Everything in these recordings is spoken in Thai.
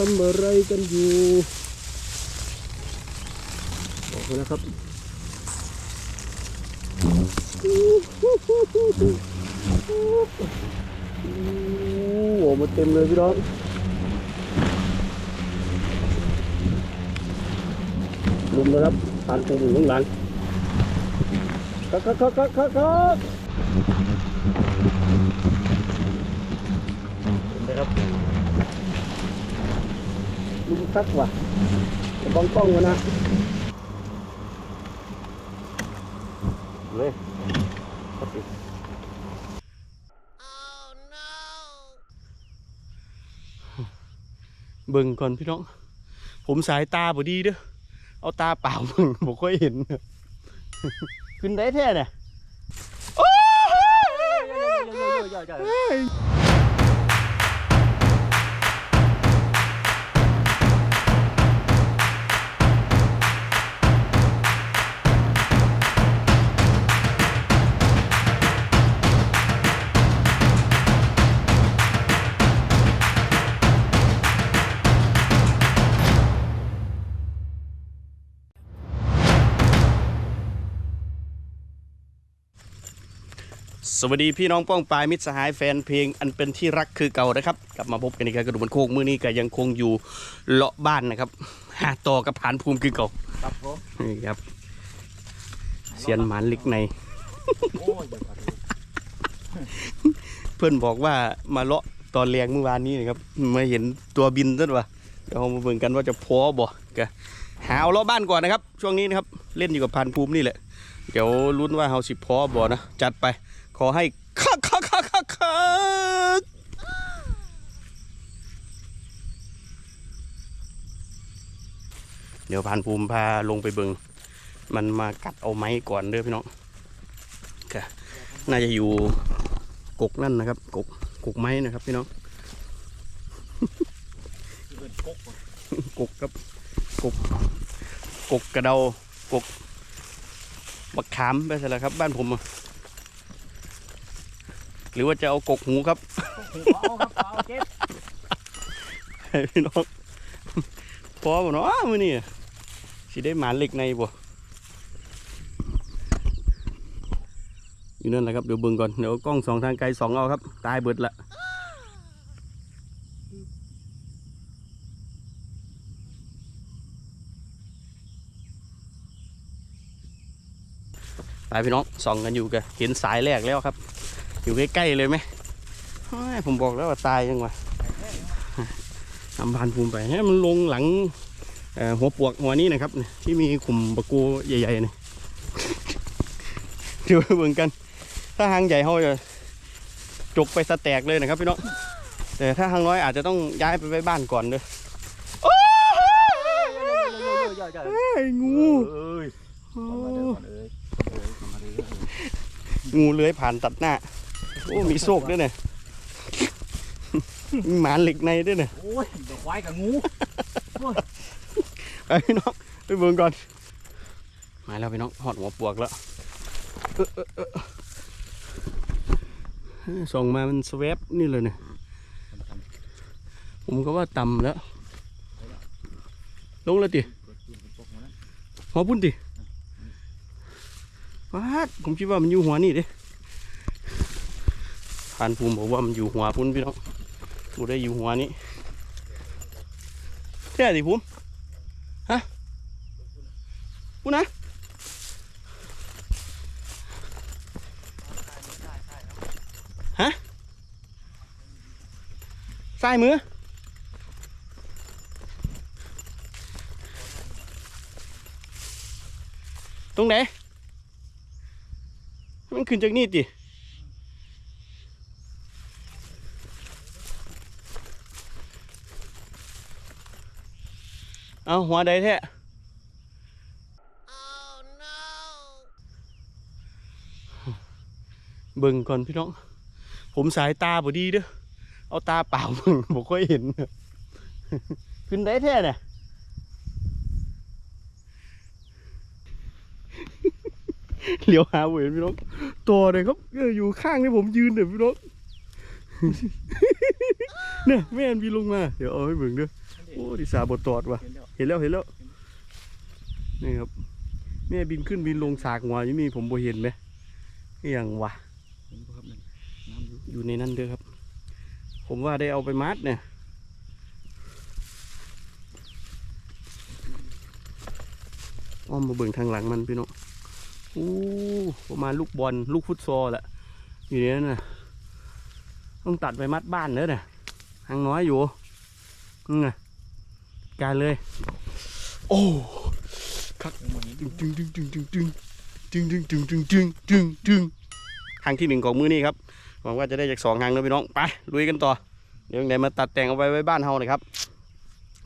ทำอะไรกันอยู่บอกเลยนะครับโอ้โหมาเต็มเลยพี่น้องลุมนะครับผ่านปูอยู่ข้างหลังครับครับครับครับครับครับเห็นไหมครับ ลุมคักว่ะจะบ้องป้องวะนะเลยครับพี่เบิ่งก่อนพี่น้อง ผมสายตาบ่ดีเด้อ เอาตาเปล่าเบิ่งบ่ค่อยเห็น ขึ้นได้แท้เนี่ย สวัสดีพี่น้องป้องปลายมิตรสหายแฟนเพลงอันเป็นที่รักคือเก่านะครับ กลับมาพบกันอีกครั้งกระดูกมันโคกมือนี้ก็ยังคงอยู่เลาะบ้านนะครับหาต่อกับผานภูมิคือเก่าครับผมนี่ครับเซียนหมานลิกใน เพื่อนบอกว่ามาเลาะตอนแรงเมื่อวานนี้นะครับมาเห็นตัวบินซะวะเดี๋ยวมาเบิ่งกันว่าจะพอบ่กะหาเอาเลาะบ้านก่อนนะครับ ช่วงนี้นะครับเล่นอยู่กับพันภูมินี่แหละเดี๋ยวลุ้นว่าเฮาสิพอบ่นะจัดไป ขอให้คักคักคักคักคักเดี๋ยวพันภูมิพาลงไปเบิงมันมากัดเอาไม้ก่อนเด้อพี่น้องค่ะน่าจะอยู่กกนั่นนะครับ กกกกไม้นะครับพี่น้องกกกกกครับกกกกกระเดากกบักขามไปใช่แล้วครับ บ้านผมอะ รือว่าจะเอากกหูครับเอาครับเอาเก็บให้พี่น้องพอบ่เนาะมื้อนี้สิได้หมาเหล็กในบ่อยู่นั่นแหละครับเดี๋ยวเบิ่งก่อนเดี๋ยวกล้องสองทางไกลสองเอาครับ ตายเบิดละไปพี่น้องส่องกันอยู่กันเห็นสายแรกแล้วครับ อยู่ใกล้ๆเลยไหมผมบอกแล้วว่าตายยังวะทำพานภูมิไปให้มันลงหลังหัวปวกหัวนี้นะครับ ที่มีขุมบะกูใหญ่ๆนี่เดี๋ยวเบิ่งกัน ถ้าหางใหญ่เขาจะจกไปสแตกเลยนะครับพี่น้องแต่ถ้าหางน้อยอาจจะต้องย้ายไปไว้บ้านก่อนเด้อโอ้ยงูเอ้ยมาด้อก่อนเอ้ยเอ้ยมาเด้อเอ้ยงูเลื้อยผ่านตัดหน้า โอ้มีโซกด้วยเนี่ยมีหมานเหล็กในด้วยเนี่ยโอ้ยเดี๋ยวควายกับงูไปพี่น้องไปเบิ่งก่อน มาแล้วพี่น้องหอดหัวปวกแล้วเออเออเออเออส่งมามันสวบนี่เลยเนี่ยผมก็ว่าต่ำแล้ว ลงแล้วติหัวพุ่นติว้าดผมคิดว่ามันอยู่หัวนี่เด้ ผ่านภูมิบอกว่ามันอยู่หัวพุ่นพี่น้องกูได้อยู่หัวนี้แท้ดิภูมิกูนะฮะซ้ายมือตรงไหนมันขึ้นจากนี่ติ เอาหัวใดแท้เบิ่งก่อนพี่น้อง ผมสายตาบ่ดีเด้อ เอาตาเปล่าเบิ่งบ่ค่อยเห็น ขึ้นได้แท้เนี่ยเหลียวหาบเห็นพี่น้อง ตัวเลยครับอยู่ข้างที่ผมยืนเนี่ยพี่น้อง เนี่ยแม่นวีลงมา เดี๋ยวเอาให้เบิ่งเด้อ โอ้ดิสาบตอดว่ะเห็นแล้วเห็นแล้วเห็นแล้ว นี่ครับ แม่บินขึ้นบินลงสากหัวอยู่นี่ผมบ่เห็นไหมอหย่างวะเห็นบ่ครับนั่นน้ำอยู่อยู่ในนั้นเด้อครับ ผมว่าได้เอาไปมัดเนี่ยอ้อมมาเบิ่งทางหลังมันพี่น้องอู้ประมาณลูกบอลลูกฟุตซอลแหละอยู่ในนั้นน่ะต้องตัดไปมัดบ้านเด้อน่ะหางน้อยอยู่นี่ไง การเลย โอ้ยังบ่เห็นจึงจึงจึงจึงจึงจึงจึงจึงจึงจึงจึงจึงจึงทางที่หนึ่งของมือนี้ครับหวังว่าจะได้จากสองทางนะพี่น้องไปลุยกันต่อ เดี๋ยวยังไงมาตัดแต่งเอาไว้ไว้บ้านเฮาหน่อยครับ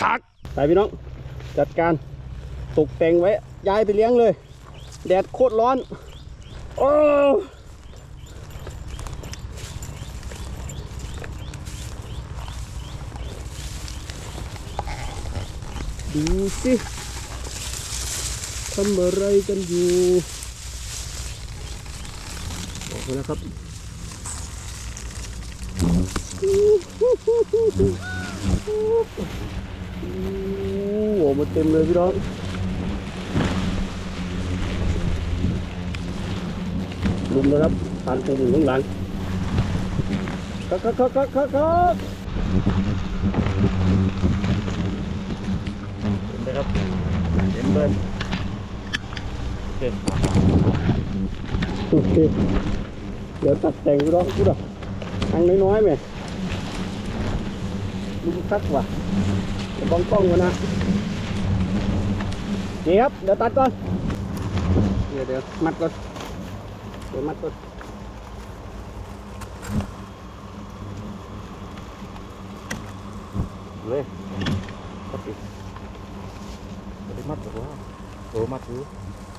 คักไปพี่น้อง จัดการตกแต่งไว้ย้ายไปเลี้ยงเลย แดดโคตรร้อน โอ้ ดูสิทำอะไรกันอยู่ออกมาแล้วครับโอ้โหมาเต็มเลยพี่น้องลุมนะครับผ่านตัวหนึ่งข้างหลังครับครับครับครับครับ gấp đến bên ok ok giờ tắt đèn cái đó cũng được ăn nói nói mày đúng tắt vào con con rồi nè chị hấp để tắt coi. giờ để mặt coi. để mặt coi. Lê. Okay. tomat bro tomat bro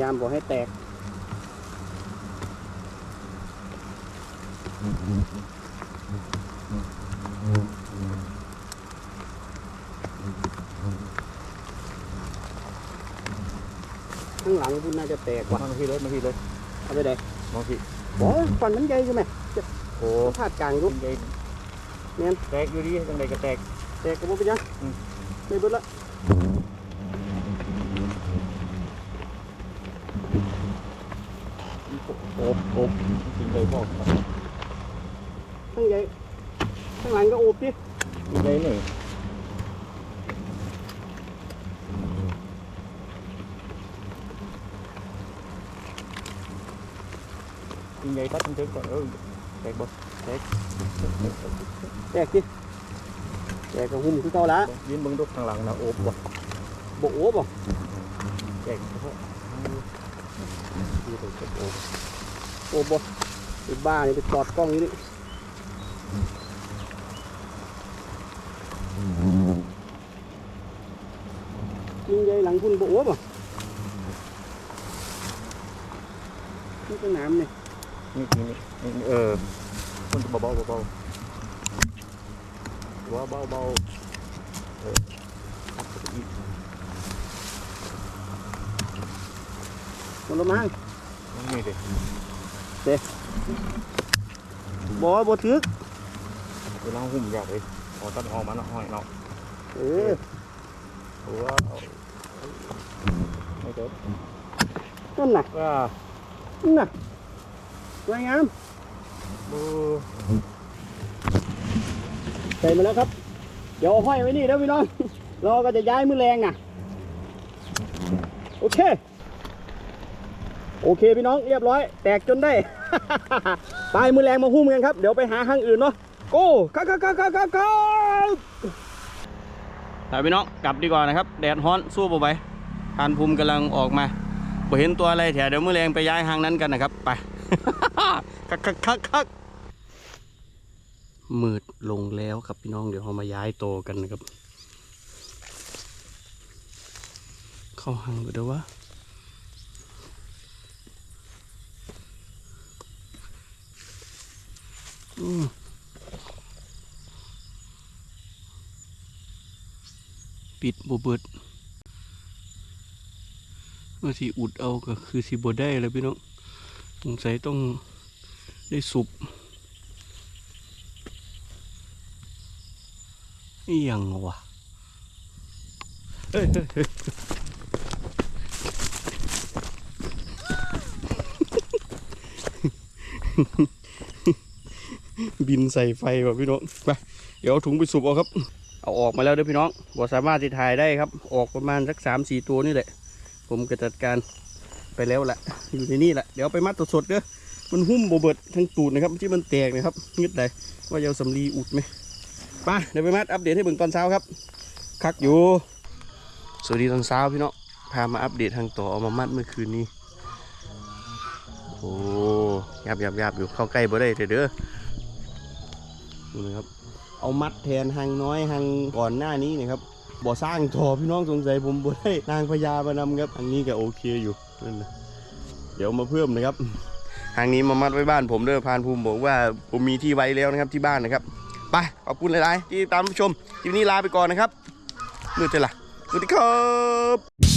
ยู่พยายามบอกให้แตก ข้างหลังคุณน่าจะแตกว่ะมาที่เลยมาที่เลยเอาไปไหนมาที่บอฟันมันใหญ่ใช่ไหมโอ้พาดกลางยุบใหญ่แม่นแตกอยู่ดีจังไดก็แตก แตกกระบอกไปยังอืมไม่เบิดละ อบโอบจริงเลยพ่อข้างใหญ่ข้างหลังก็โอบดิจริงเลยหนึ่งจริงเลยตัดทั้งเทิงก่อนเออแตกบ่แตกแตกดิแตกกับหุ่มคือเก่าละยืนเบิ่งดูข้างหลังนะโอบบ่บโอบบ่แตกเฉพาะดูตัวเจ็บ โอ้โหไอ้บ้าเนี่ยไจอดกล้องนี้นี่ยิงใหญ่หลังคุณบอโอ้บอนี่ก็น้ำเนี่ยนี่นี่เออมันจะเบาๆเบาเบาเบาเออมันลงมาให้นี่เด็ งนี่ดิบ่บ่ถึกเวลาหุ่มอยากเลยเอาตัดออกมาเนาะห้อยเนาะเออว้าวไม่เกิดนั่นน่ะว้านั่นน่ะสวยงามดูใส่มาแล้วครับ เดี๋ยวเอาห้อยไว้นี่แล้วพี่น้องเราก็จะย้ายมือแรงน่ะ โอเค โอเคพี่น้องเรียบร้อย แตกจนได้ ปลายมือแรงมาหุ้มกันครับ เดี๋ยวไปหาห้างอื่นเนาะโก้ครับครับครับครับครับครับไปพี่น้องกลับดีกว่านะครับ แดดฮ้อนสู้บ่ไหวทานภูมิกำลังออกมาบ่เห็นตัวอะไรแถวเดี๋ยวมือแรงไปย้ายห้างนั้นกันนะครับ ไปคักคักคักคักมืดลงแล้วครับพี่น้องเดี๋ยวเรามาย้ายโตกันนะครับ เข้าห้างไปเดี๋ยววะอืม ปิดบเบิดเมื่อที่อุดเอาก็คือสิบดได้แล้วพี่น้องสงสัยต้องได้สุบนี่ยังวะเฮ้ยเฮ้ยเฮ้ย บินใส่ไฟว่ะพี่น้องไปเดี๋ยวเอาถุงไปสูบเอาครับ เอาออกมาแล้วด้อพี่น้องบ่สามารถที่ถ่ายได้ครับ ออกประมาณสักสามสี่ตัวนี่แหละ ผมก็จัดการไปแล้วแหละอยู่ในนี่แหละเดี๋ยวไปมัดตัวสดเด้อมันหุ้มโบเบิดทั้งตูดนะครับที่มันแตกนะครับงึดใดว่าจะเอาสำลีอุดไหมไปเดี๋ยวไปมัดอัปเดตให้เบิ่งตอนเช้าครับคักอยู่ สวัสดีตอนเช้าพี่น้องพามาอัปเดตทางต่อเอามามัดเมื่อคืนนี้โอ้ยับยับยับอยู่เข้าใกล้บ่ได้เด้อ ดูนะครับ เอามัดแทนหางน้อยหางก่อนหน้านี้นะครับบ่อสร้างทอพี่น้องสงสัยผมบ่ได้นางพญามานำครับอันนี้ก็โอเคอยู่นั่นนะเดี๋ยวมาเพิ่มนะครับหางนี้มามัดไว้บ้านผมเด้อพานภูมิบอกว่าผมมีที่ไว้แล้วนะครับที่บ้านนะครับไปขอบคุณหลาย ๆ ที่ตามชมคลิปนี้ลาไปก่อนนะครับมือเจอละสวัสดีครับ